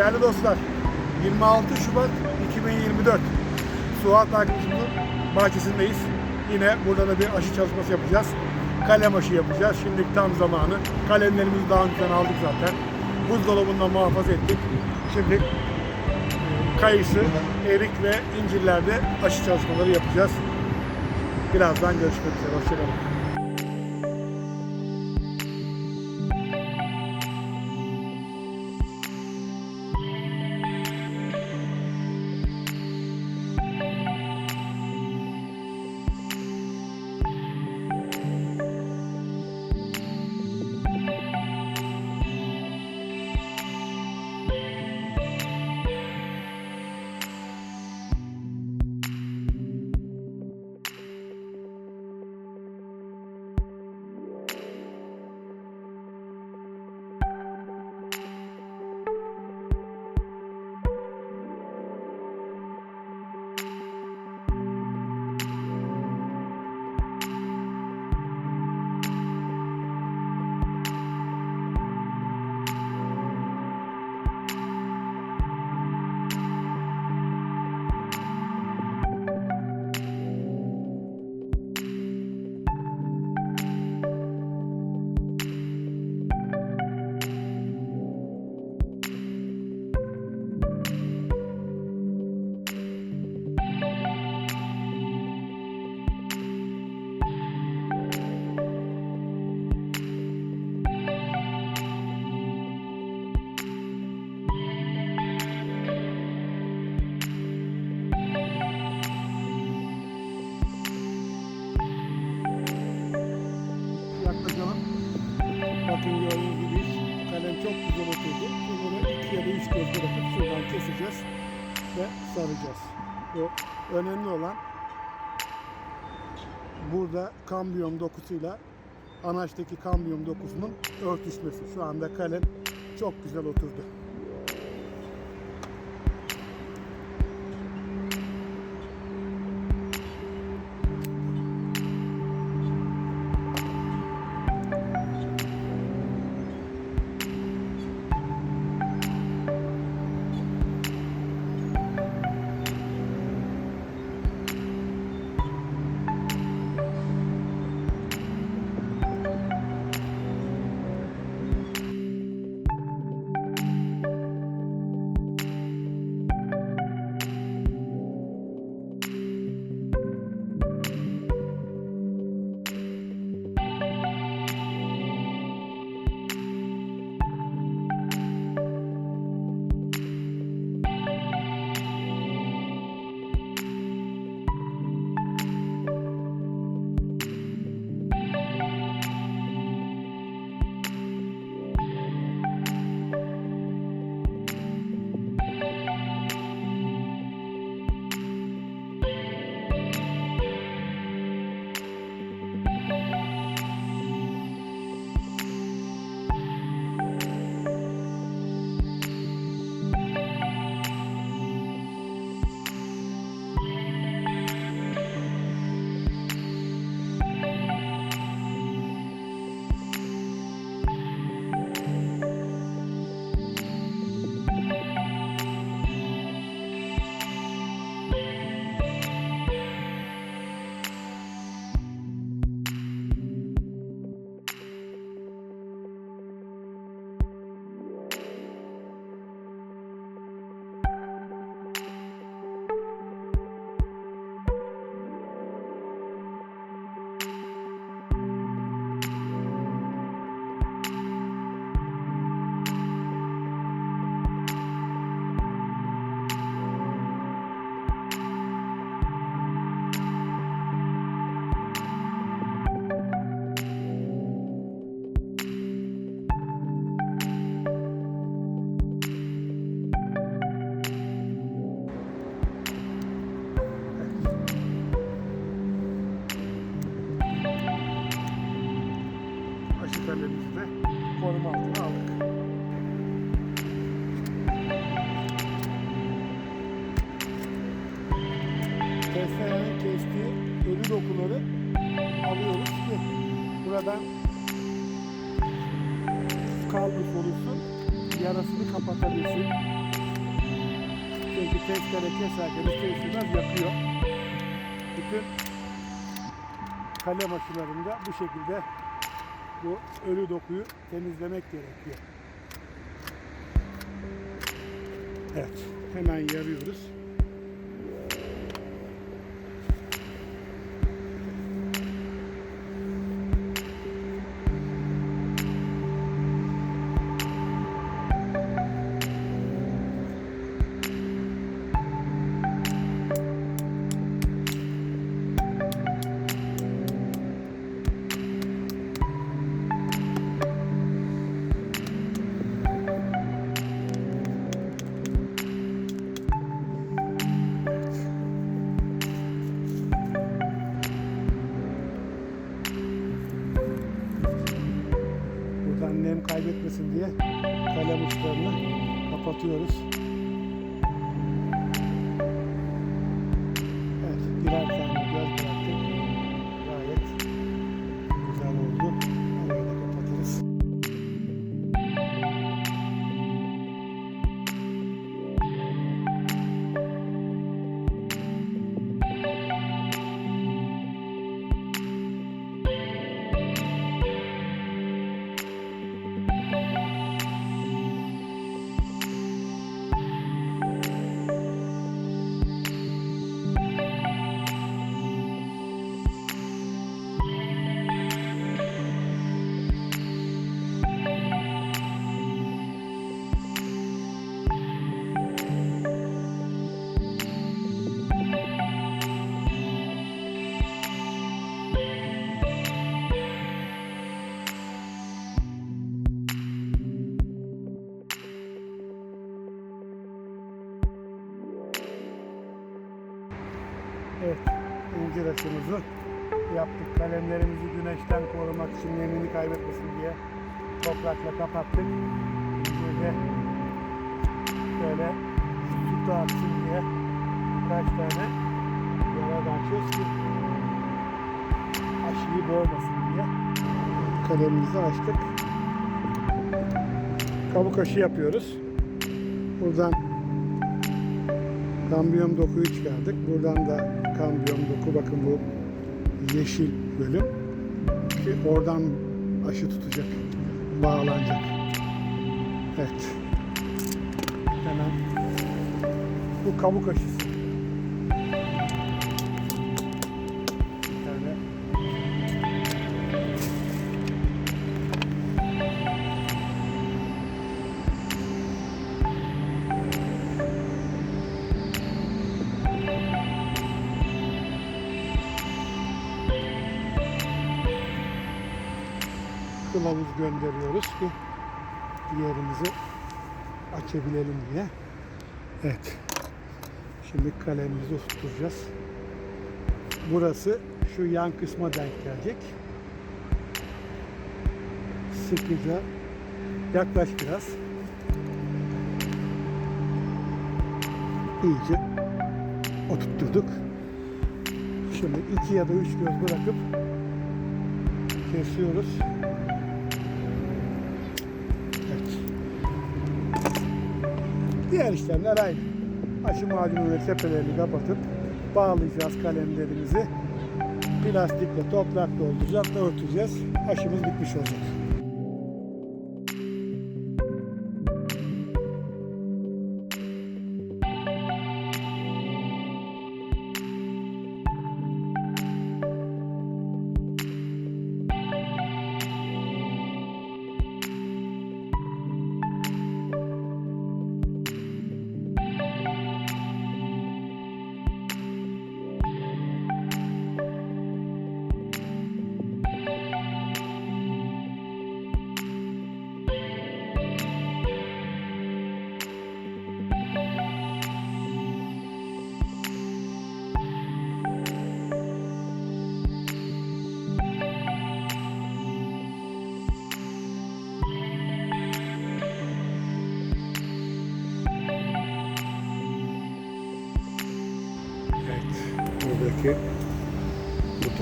Değerli dostlar 26 Şubat 2024 Suat Akgüz'ün bahçesindeyiz. Yine burada da bir aşı çalışması yapacağız. Kalem aşı yapacağız. Şimdi tam zamanı. Kalemlerimizi daha önceden aldık zaten. Buzdolabından muhafaza ettik. Şimdi e, kayısı, erik ve incirlerde aşı çalışmaları yapacağız. Birazdan görüşmek üzere. Hoşçakalın. Burada kambiyum dokusuyla anaçtaki kambiyum dokusunun örtüşmesi. Şu anda kalem çok güzel oturdu. De koruma altına aldık. Testerenin kestiği ölü dokuları alıyoruz ki buradan kalbur oluşsun yarasını kapatabilsin. Çünkü testere keserken ister yakıyor. Bütün kalem aşılarında bu şekilde bu ölü dokuyu temizlemek gerekiyor. Evet, hemen yarıyoruz. İncir aşımızı yaptık. Kalemlerimizi güneşten korumak için nemini kaybetmesin diye toprakla kapattık. İncirde şöyle su dağıtsın diye birkaç tane yara da açıyoruz ki aşıyı boğmasın diye. Kalemimizi açtık. Kabuk aşı yapıyoruz. Buradan Kambiyon dokuyu çıkardık. Buradan da kambiyon doku bakın bu yeşil bölüm. Ki oradan aşı tutacak, bağlanacak. Evet. Hemen bu kabuk aşısı. Kılavuz gönderiyoruz ki yerimizi açabilelim diye. Evet. Şimdi kalemimizi oturtacağız. Burası şu yan kısma denk gelecek. Sıkıca yaklaş biraz. İyice oturtturduk. Şimdi iki ya da üç göz bırakıp kesiyoruz. Diğer işlemler aynı. Aşı macunu ve sepelerini kapatıp bağlayacağız kalemlerimizi. Plastikle toprak dolduracağız, örteceğiz. Aşımız bitmiş olacak.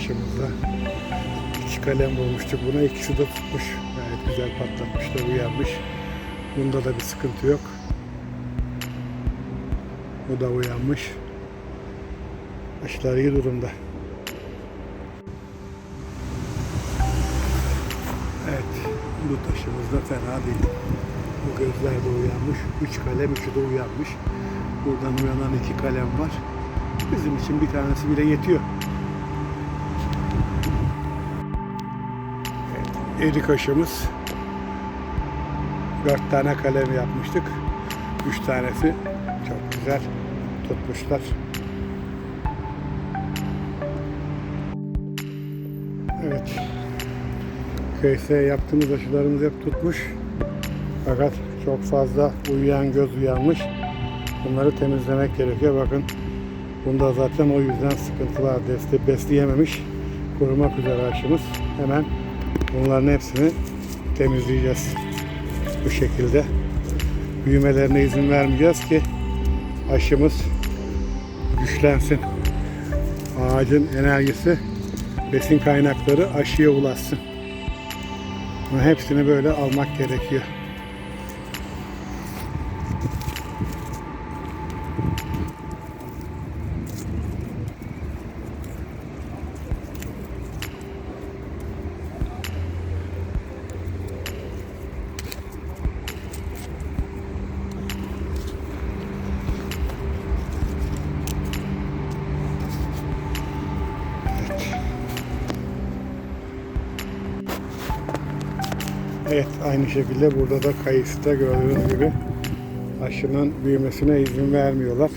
Bu taşımızda iki kalem bulmuştuk. Buna ikisi de tutmuş. Gayet güzel patlatmışlar, uyarmış. Bunda da bir sıkıntı yok. Bu da uyanmış. Aşılar iyi durumda. Evet, bu taşımız da fena değil. Bu gözler de uyanmış. Üç kalem, üçü de uyanmış. Buradan uyanan iki kalem var. Bizim için bir tanesi bile yetiyor. Erik aşımız. Dört tane kalem yapmıştık. Üç tanesi çok güzel tutmuşlar. Evet. KS yaptığımız aşılarımız hep tutmuş. Fakat çok fazla uyuyan göz uyanmış. Bunları temizlemek gerekiyor. Bakın bunda zaten o yüzden sıkıntı var. Deste besleyememiş. Kurumak üzere aşımız. Hemen bunların hepsini temizleyeceğiz. Bu şekilde. Büyümelerine izin vermeyeceğiz ki aşımız güçlensin. Ağacın enerjisi besin kaynakları aşıya ulaşsın. Ama hepsini böyle almak gerekiyor. Evet aynı şekilde burada da kayısıda gördüğünüz gibi aşının büyümesine izin vermiyorlar.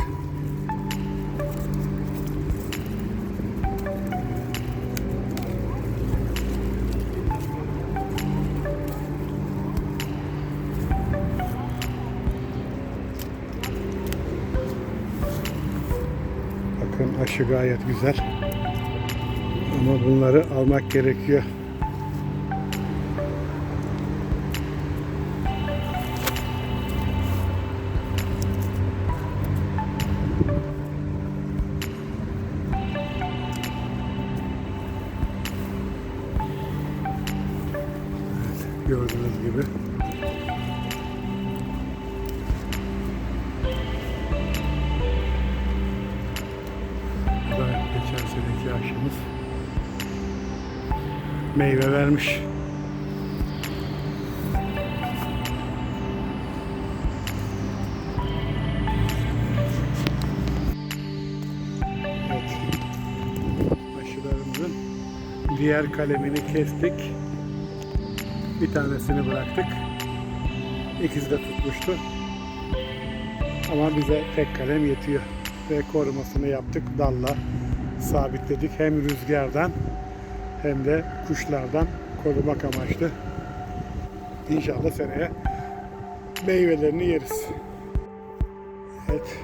Bakın aşı gayet güzel. Ama bunları almak gerekiyor. Gibi. Bu geçen seneki aşımız. Meyve vermiş. Evet. Aşılarımızın diğer kalemini kestik. Bir tanesini bıraktık. İkisi de tutmuştu. Ama bize tek kalem yetiyor. Ve korumasını yaptık. Dalla sabitledik. Hem rüzgardan hem de kuşlardan korumak amaçlı. İnşallah seneye meyvelerini yeriz. Evet.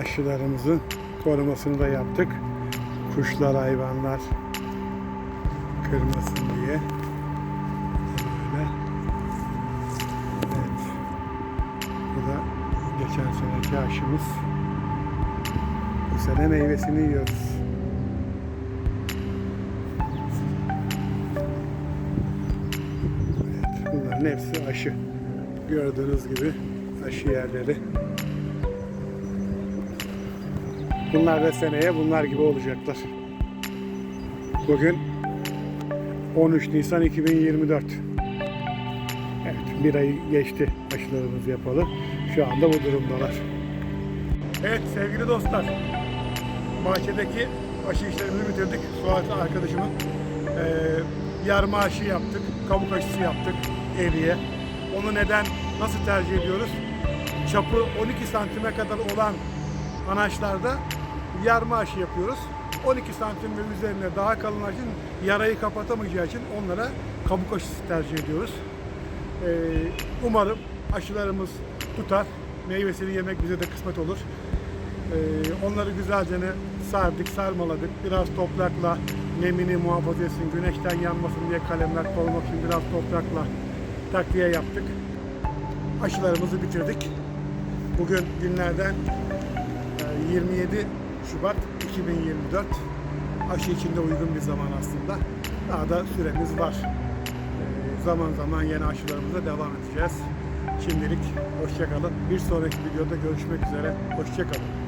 Aşılarımızın korumasını da yaptık. Kuşlar, hayvanlar kırmasın diye. Aşımız. Bu sene meyvesini yiyoruz. Evet, bunların hepsi aşı. Gördüğünüz gibi aşı yerleri. Bunlar da seneye bunlar gibi olacaklar. Bugün 13 Nisan 2024. Evet, bir ay geçti aşılarımızı yapalı. Şu anda bu durumdalar. Evet sevgili dostlar, bahçedeki aşı işlerimizi bitirdik. Suat arkadaşımın eee yarma aşı yaptık, kabuk aşısı yaptık eriye. Onu neden, nasıl tercih ediyoruz? Çapı 12 santime kadar olan anaçlarda yarma aşı yapıyoruz. 12 santim ve üzerine daha kalın aşın yarayı kapatamayacağı için onlara kabuk aşısı tercih ediyoruz. Ee, umarım aşılarımız tutar. Meyvesini yemek bize de kısmet olur. Ee, onları güzelce sardık, sarmaladık. Biraz toprakla nemini muhafaza etsin, güneşten yanmasın diye kalemler korumak için biraz toprakla takviye yaptık. Aşılarımızı bitirdik. Bugün günlerden e, 27 Şubat 2024. Aşı için de uygun bir zaman aslında. Daha da süremiz var. Ee, zaman zaman yeni aşılarımıza devam edeceğiz. Şimdilik hoşçakalın. Bir sonraki videoda görüşmek üzere. Hoşçakalın.